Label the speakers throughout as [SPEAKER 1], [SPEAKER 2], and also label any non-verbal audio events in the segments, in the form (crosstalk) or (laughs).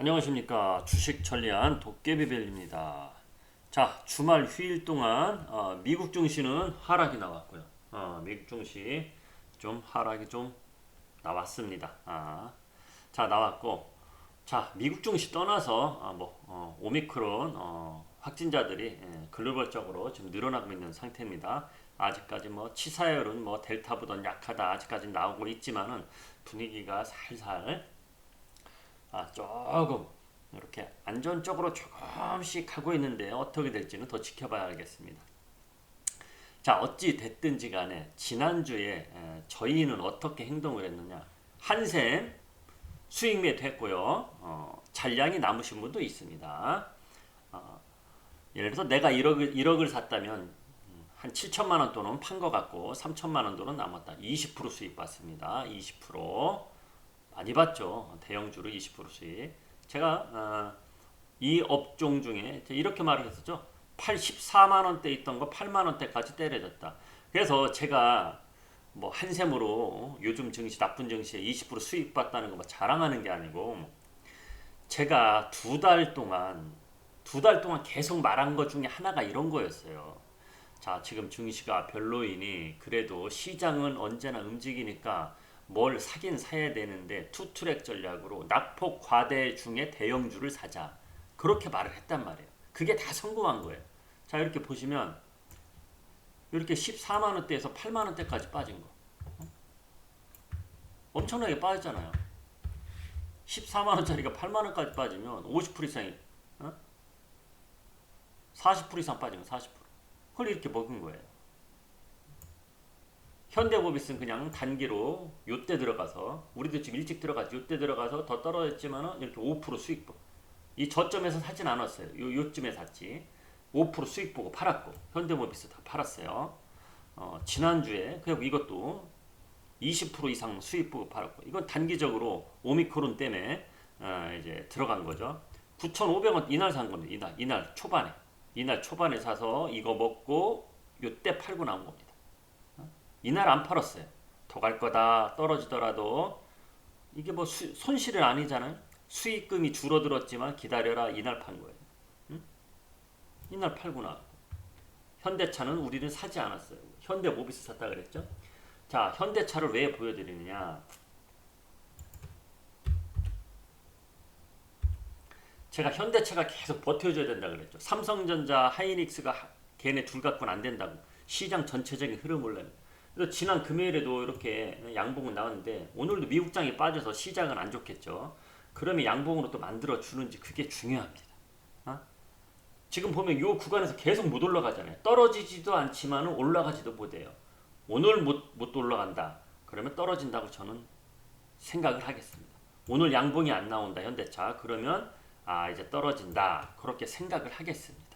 [SPEAKER 1] 안녕하십니까 주식 천리안 도깨비벨입니다. 자 주말 휴일 동안 어, 미국 증시는 하락이 나왔고요. 어, 미국 증시 좀 하락이 좀 나왔습니다. 아, 자 나왔고 자 미국 증시 떠나서 아, 뭐 어, 오미크론 어, 확진자들이 예, 글로벌적으로 지금 늘어나고 있는 상태입니다. 아직까지 뭐 치사율은 뭐 델타보다 약하다 아직까지 나오고 있지만은 분위기가 살살 아, 조금 이렇게 안전적으로 조금씩 가고 있는데 어떻게 될지는 더 지켜봐야 알겠습니다. 자, 어찌 됐든지 간에 지난주에 에, 저희는 어떻게 행동을 했느냐. 한샘 수익 매도했고요. 어, 잔량이 남으신 분도 있습니다. 어, 예를 들어서 내가 1억을, 1억을 샀다면 음, 한 7천만 원 돈은 판 것 같고 3천만 원 돈은 남았다. 20% 수익 받습니다. 20% 많이 받죠. 대형주로 20% 수익. 제가 어, 이 업종 중에 이렇게 말을 했었죠. 84만 원대 있던 거 8만 원대까지 때려졌다. 그래서 제가 뭐 한샘으로 요즘 증시 나쁜 증시에 20% 수익 봤다는 거뭐 자랑하는 게 아니고 제가 두 달 동안 두 달 동안 계속 말한 것 중에 하나가 이런 거였어요. 자, 지금 증시가 별로이니 그래도 시장은 언제나 움직이니까 뭘 사긴 사야 되는데 투트랙 전략으로 낙폭 과대 중에 대형주를 사자. 그렇게 말을 했단 말이에요. 그게 다 성공한 거예요. 자, 이렇게 보시면 이렇게 14만 원대에서 8만 원대까지 빠진 거. 어? 엄청나게 빠졌잖아요. 14만 원짜리가 8만 원까지 빠지면 50% 이상이 어? 40% 이상 거 40%. 그걸 이렇게 먹은 거예요. 현대모비스는 그냥 단기로 요때 들어가서 우리도 지금 일찍 들어가서 요때 들어가서 더 떨어졌지만은 이렇게 5% 수익 보고 이 저점에서 사진 않았어요. 요 요쯤에 샀지. 5% 수익 보고 팔았고 현대모비스 다 팔았어요. 어, 지난주에 그리고 이것도 20% 이상 수익 보고 팔았고 이건 단기적으로 오미크론 때문에 어, 이제 들어간 거죠. 9,500원 이날 산 건데 이날 이날 초반에 이날 초반에 사서 이거 먹고 요때 팔고 나온 겁니다. 이날 안 팔았어요. 더 갈 거다 떨어지더라도 이게 뭐 수, 손실은 아니잖아요. 수익금이 줄어들었지만 기다려라 이날 판 거예요. 응? 이날 나왔고 현대차는 우리는 사지 않았어요. 현대모비스 샀다 그랬죠. 자 현대차를 왜 보여드리느냐? 제가 현대차가 계속 버텨줘야 된다 그랬죠. 삼성전자, 하이닉스가 걔네 둘 갖고는 안 된다고 시장 전체적인 흐름을 내요. 그래서 지난 금요일에도 이렇게 양봉은 나왔는데 오늘도 미국장이 빠져서 시장은 안 좋겠죠. 그러면 양봉으로 또 만들어 주는지 그게 중요합니다. 어? 지금 보면 이 구간에서 계속 못 올라가잖아요. 떨어지지도 않지만 올라가지도 못해요. 오늘 못, 못 올라간다. 그러면 떨어진다고 저는 생각을 하겠습니다. 오늘 양봉이 안 나온다 현대차 그러면 아 이제 떨어진다 그렇게 생각을 하겠습니다.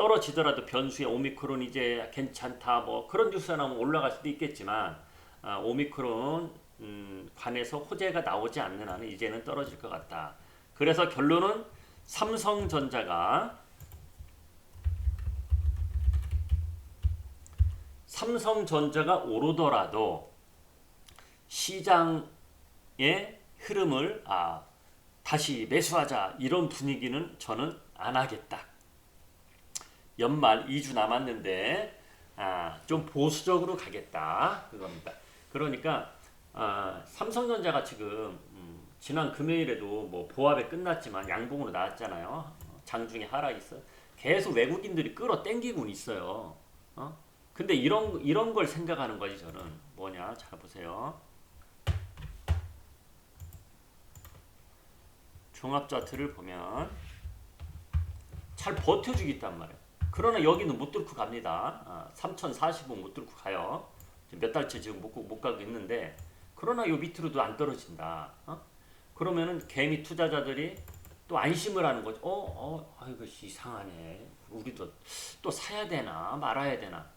[SPEAKER 1] 떨어지더라도 변수의 오미크론 이제 괜찮다 뭐 그런 뉴스가 나오면 올라갈 수도 있겠지만 아, 오미크론 음, 관해서 호재가 나오지 않는 한은 이제는 떨어질 것 같다. 그래서 결론은 삼성전자가 삼성전자가 오르더라도 시장의 흐름을 아, 다시 매수하자 이런 분위기는 저는 안 하겠다. 연말 2주 남았는데 아, 좀 보수적으로 가겠다 그겁니다. 그러니까 아, 삼성전자가 지금 음, 지난 금요일에도 뭐 보합에 끝났지만 양봉으로 나왔잖아요. 장중에 하락 있어. 계속 외국인들이 끌어 땡기고 있어요. 어? 근데 이런 이런 걸 생각하는 거지 저는 뭐냐 잘 보세요. 종합 차트를 보면 잘 버텨주기 있단 말이에요. 그러나 여기는 못 뚫고 갑니다. 아, 3045못 뚫고 가요. 몇 달째 지금 못, 못 가고 있는데 그러나 요 밑으로도 안 떨어진다. 어? 그러면은 개미 투자자들이 또 안심을 하는 거죠. 어, 어, 아이고 이상하네. 우리도 또 사야 되나 말아야 되나.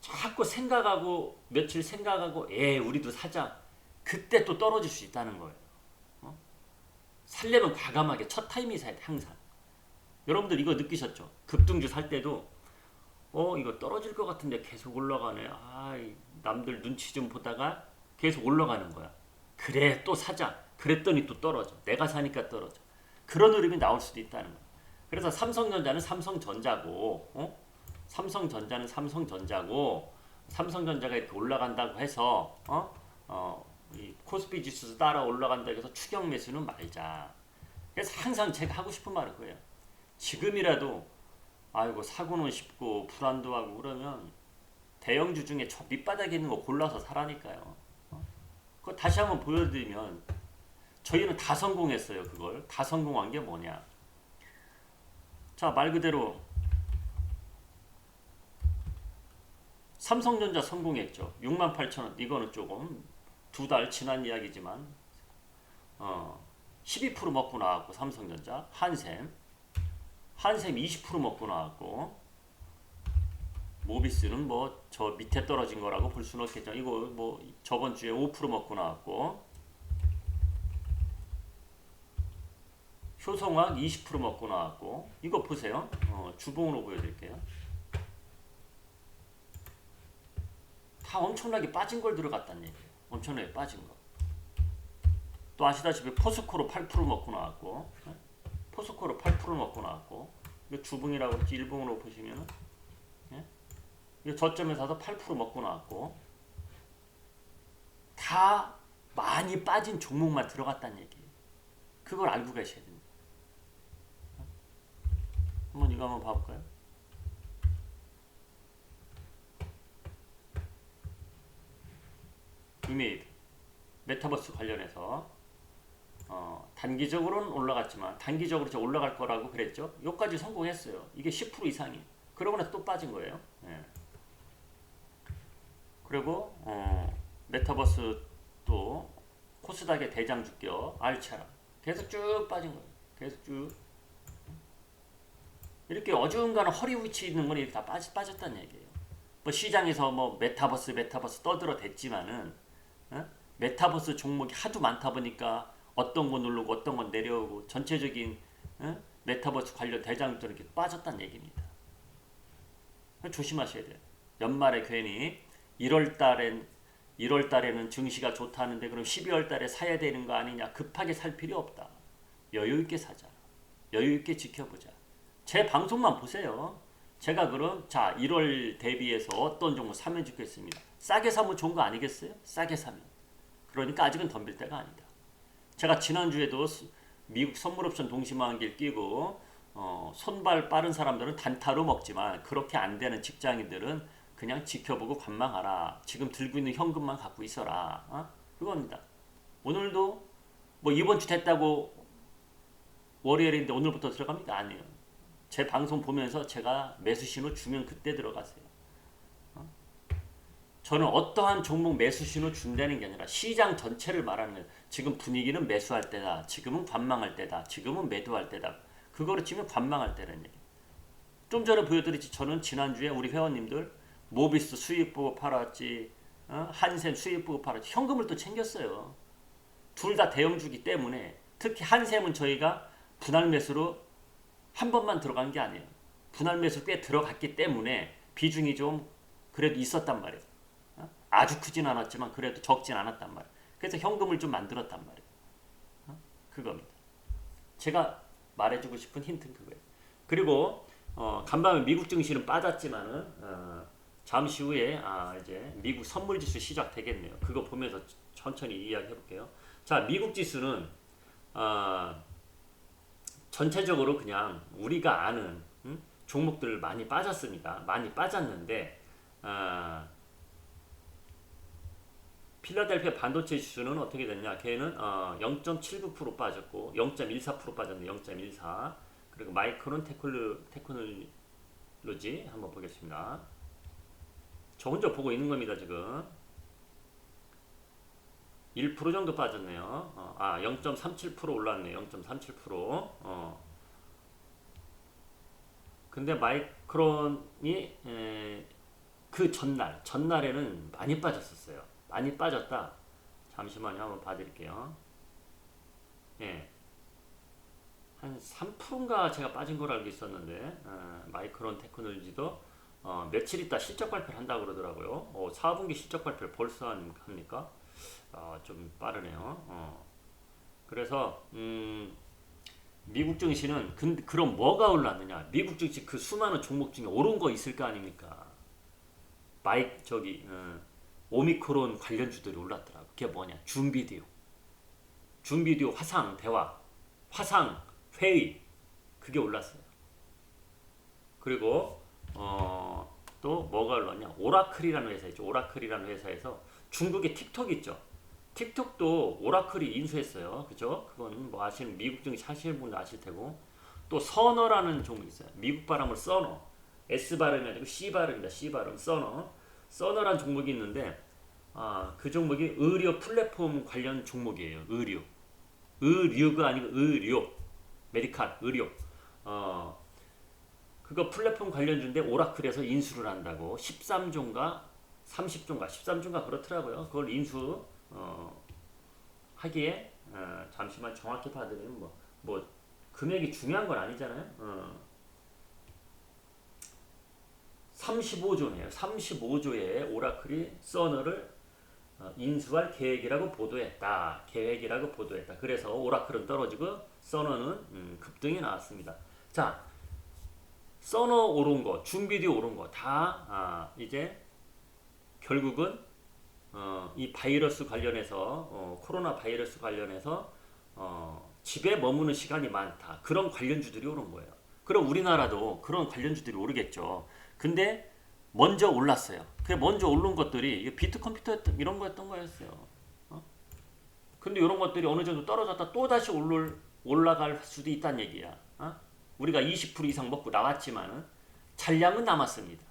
[SPEAKER 1] 자꾸 생각하고 며칠 생각하고 에 우리도 사자. 그때 또 떨어질 수 있다는 거예요. 어? 살려면 과감하게 첫 타이밍 사야 돼 항상. 여러분들 이거 느끼셨죠? 급등주 살 때도 어 이거 떨어질 것 같은데 계속 올라가네. 아 남들 눈치 좀 보다가 계속 올라가는 거야. 그래 또 사자. 그랬더니 또 떨어져. 내가 사니까 떨어져. 그런 흐름이 나올 수도 있다는 거야. 그래서 삼성전자는 삼성전자고, 어? 삼성전자는 삼성전자고, 삼성전자가 이렇게 올라간다고 해서, 어? 어, 이 코스피 지수 따라 올라간다고 해서 추격 매수는 말자. 그래서 항상 제가 하고 싶은 말은 그거예요. 지금이라도, 아이고, 사고는 쉽고, 불안도 하고 그러면, 대형주 중에 저 밑바닥에 있는 거 골라서 사라니까요. 어? 그거 다시 한번 보여드리면 저희는 다 성공했어요. 그걸 다 성공한 게 뭐냐? 자 말 그대로 삼성전자 성공했죠. 6만 8천 원 이거는 조금 두 달 지난 이야기지만 어 12% 먹고 나왔고 삼성전자 한샘 한샘 20% 먹고 나왔고 모비스는 뭐 저 밑에 떨어진 거라고 볼 수는 없겠죠. 이거 뭐 저번 주에 5% 먹고 나왔고 효성학 20% 먹고 나왔고 이거 보세요. 어, 주봉으로 보여드릴게요. 다 엄청나게 빠진 걸 들어갔다는 얘기예요. 엄청나게 빠진 거. 또 아시다시피 포스코로 8% 먹고 나왔고 네? 포스코로 8% 먹고 나왔고 이거 주봉이라고 그랬지 일봉으로 보시면은 이거 저점에 사서 8% 먹고 나왔고 다 많이 빠진 종목만 들어갔다는 얘기예요. 그걸 알고 계셔야 됩니다. 한번 이거 한번 봐볼까요? 이메일 메타버스 관련해서 어, 단기적으로는 올라갔지만 단기적으로 저 올라갈 거라고 그랬죠. 여기까지 성공했어요. 이게 10% 이상이. 그러고 나서 또 빠진 거예요. 예. 그리고 어, 메타버스 또 코스닥의 대장 주격 알차라 계속 쭉 빠진 거예요. 계속 쭉 이렇게 어중간한 허리 위치 있는 건 이렇게 다 빠지, 빠졌다는 얘기예요. 뭐 시장에서 뭐 메타버스 메타버스 떠들어 댔지만은 어? 메타버스 종목이 하도 많다 보니까 어떤 거 누르고 어떤 건 내려오고 전체적인 어? 메타버스 관련 대장들은 이렇게 빠졌다는 얘기입니다. 조심하셔야 돼요. 연말에 괜히 1월 달엔 1월 달에는 증시가 좋다는데 그럼 12월 달에 사야 되는 거 아니냐 급하게 살 필요 없다. 여유 있게 사자. 여유 있게 지켜보자. 제 방송만 보세요. 제가 그럼 자 1월 대비해서 어떤 종목 사면 좋겠습니다. 싸게 사면 좋은 거 아니겠어요? 싸게 사면. 그러니까 아직은 덤빌 때가 아니다. 제가 지난주에도 미국 선물옵션 동시만길 끼고 어, 손발 빠른 사람들은 단타로 먹지만 그렇게 안 되는 직장인들은 그냥 지켜보고 관망하라. 지금 들고 있는 현금만 갖고 있어라. 어? 그겁니다. 오늘도 뭐 이번 주 됐다고 월요일인데 오늘부터 들어갑니까? 아니에요. 제 방송 보면서 제가 매수 신호 주면 그때 들어가세요. 어? 저는 어떠한 종목 매수 신호 준다는 게 아니라 시장 전체를 말하는 거예요. 지금 분위기는 매수할 때다. 지금은 관망할 때다. 지금은 매도할 때다. 그거를 치면 관망할 때라는 얘기. 좀 전에 보여드렸지 저는 지난주에 우리 회원님들 모비스 수익 보고 팔았지 어? 한샘 수익 보고 팔았지 현금을 또 챙겼어요. 둘 다 대형주기 때문에 특히 한샘은 저희가 분할 매수로 한 번만 들어간 게 아니에요. 분할 매수 꽤 들어갔기 때문에 비중이 좀 그래도 있었단 말이에요. 어? 아주 크진 않았지만 그래도 적진 않았단 말이에요. 그래서 현금을 좀 만들었단 말이에요. 어? 그겁니다. 제가 말해주고 싶은 힌트는 그거예요. 그리고 어, 간밤에 미국 증시는 빠졌지만은 어, 잠시 후에 아, 이제 미국 선물 지수 시작되겠네요. 그거 보면서 천천히 이야기해 볼게요. 자, 미국 지수는 어, 전체적으로 그냥 우리가 아는 음? 종목들 많이 빠졌습니다. 많이 빠졌는데 어, 필라델피아 반도체 지수는 어떻게 됐냐? 걔는 어, 0.79% 빠졌고 0.14% 빠졌네. 0.14. 그리고 마이크론 테크놀 테크놀로지 한번 보겠습니다. 저 혼자 보고 있는 겁니다 지금 1% 정도 빠졌네요 어, 아 0.37% 올랐네요 0.37% 어. 근데 마이크론이 에, 그 전날 전날에는 많이 빠졌었어요 많이 빠졌다 잠시만요 한번 봐드릴게요 예. 한 3%인가 제가 빠진 걸 알고 있었는데 어, 마이크론 테크놀로지도 어, 며칠 있다 실적 발표를 한다고 그러더라고요. 어, 4분기 실적 발표를 벌써 합니까? 어, 좀 빠르네요. 어. 그래서 음, 미국 증시는 근 그럼 뭐가 올랐느냐? 미국 증시 그 수많은 종목 중에 오른 거 있을 거 아닙니까? 마이 저기 어, 오미크론 관련 주들이 올랐더라고. 그게 뭐냐? 줌비디오, 줌비디오 화상 대화, 화상 회의 그게 올랐어요. 그리고 어, 또 뭐가 올랐냐? 오라클이라는 회사 있죠. 오라클이라는 회사에서 중국의 틱톡 있죠. 틱톡도 오라클이 인수했어요. 그죠? 그건 뭐 아시는 미국 증시 하시는 분도 아실 테고 또 서너라는 종목이 있어요. 미국 발음을 서너 S 발음이 아니고 C 발음입니다. C 발음 서너 서너라는 종목이 있는데 아, 그 종목이 의료 플랫폼 관련 종목이에요. 의료 의류가 아니고 의료 메디칼 의료 어 그거 플랫폼 관련주인데 오라클에서 인수를 한다고 13조인가 30조인가 13조인가 그렇더라고요. 그걸 인수 어, 하기에 어, 잠시만 정확히 봐드리면 뭐, 뭐 금액이 중요한 건 아니잖아요. 어. 35조네요. 35조의 오라클이 서너를 어, 인수할 계획이라고 보도했다. 계획이라고 보도했다. 그래서 오라클은 떨어지고 서너는 음, 급등이 나왔습니다. 자, 서너 오른 거, 준비디 오른 거다 아, 이제 결국은 어, 이 바이러스 관련해서 어, 코로나 바이러스 관련해서 어, 집에 머무는 시간이 많다. 그런 관련주들이 오른 거예요. 그럼 우리나라도 그런 관련주들이 오르겠죠. 근데 먼저 올랐어요. 그 먼저 오른 것들이 비트 컴퓨터 이런 거였던 거였어요. 어? 근데 이런 것들이 어느 정도 떨어졌다 또 다시 올라 올라갈 수도 있다는 얘기야. 어? 우리가 20% 이상 먹고 나왔지만은 잔량은 남았습니다.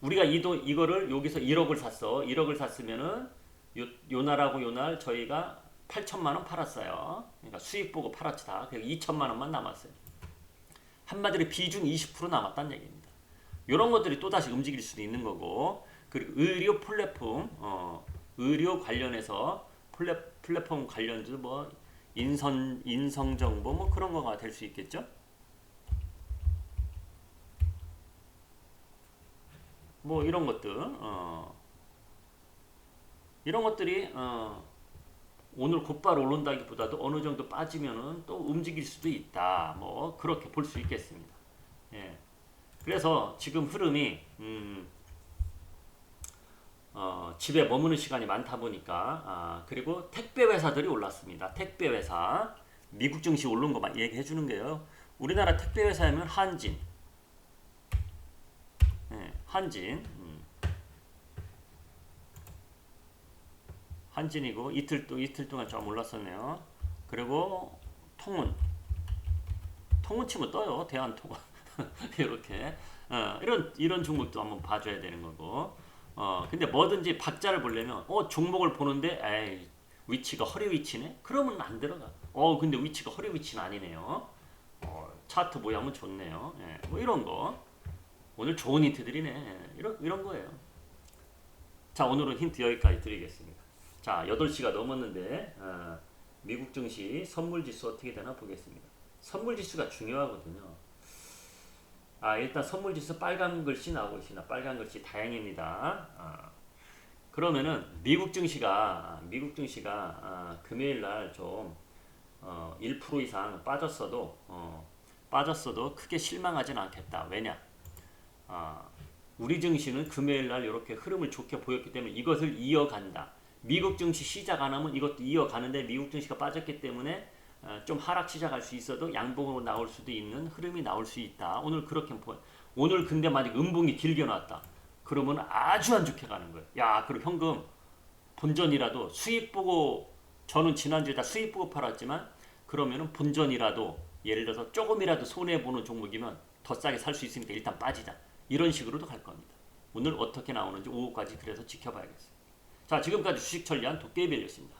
[SPEAKER 1] 우리가 이도 이거를 여기서 1억을 샀어. 1억을 샀으면은 요, 요 날하고 요 날 저희가 8천만 원 팔았어요. 그러니까 수익 보고 팔았지 다. 그래서 2천만 원만 남았어요. 한마디로 비중 20% 남았다는 얘기입니다. 이런 것들이 또 다시 움직일 수도 있는 거고 그리고 의료 플랫폼 어, 의료 관련해서 플랫, 플랫폼 관련주 뭐 인선 인성 정보 뭐 그런 거가 될 수 있겠죠. 뭐 이런 것들 어, 이런 것들이 어, 오늘 곧바로 오른다기보다도 어느 정도 빠지면은 또 움직일 수도 있다. 뭐 그렇게 볼 수 있겠습니다. 예. 그래서 지금 흐름이 음, 어, 집에 머무는 시간이 많다 보니까 아, 그리고 택배 회사들이 올랐습니다. 택배 회사 미국 증시 오른 거만 얘기해 주는 게요. 우리나라 택배 회사면 한진, 예, 한진, 음. 한진이고 이틀 또 이틀 동안 좀 올랐었네요. 그리고 통운, 통운 치면 떠요. 대한통운 (laughs) 이렇게 어, 이런 이런 종목도 한번 봐줘야 되는 거고. 어 근데 뭐든지 박자를 보려면 어 종목을 보는데 에이 위치가 허리 위치네? 그러면 안 들어가. 어 근데 위치가 허리 위치는 아니네요. 어, 차트 모양은 좋네요. 예, 뭐 이런 거. 오늘 좋은 힌트들이네. 예, 이런 이런 거예요. 자 오늘은 힌트 여기까지 드리겠습니다. 자 8시가 넘었는데 어, 미국 증시 선물 지수 어떻게 되나 보겠습니다. 선물 지수가 중요하거든요. 아 일단 선물 지수 빨간 글씨 나오고 있습니다. 빨간 글씨 다행입니다. 아, 그러면은 미국 증시가 미국 증시가 아, 금요일 날좀 어, 1% 이상 빠졌어도 어, 빠졌어도 크게 실망하진 않겠다. 왜냐? 아, 우리 증시는 금요일 날 이렇게 흐름을 좋게 보였기 때문에 이것을 이어간다. 미국 증시 시작 안 하면 이것도 이어가는데 미국 증시가 빠졌기 때문에 어, 좀 하락 시작할 수 있어도 양봉으로 나올 수도 있는 흐름이 나올 수 있다. 오늘 그렇게 보여. 오늘 근데 만약 음봉이 길게 나왔다. 그러면 아주 안 좋게 가는 거예요. 야, 그럼 현금 본전이라도 수익 보고 저는 지난주에 다 수익 보고 팔았지만 그러면은 본전이라도 예를 들어서 조금이라도 손해 보는 종목이면 더 싸게 살 수 있으니까 일단 빠지자. 이런 식으로도 갈 겁니다. 오늘 어떻게 나오는지 오후까지 그래서 지켜봐야겠어요. 자, 지금까지 주식 천리한 도깨비였습니다.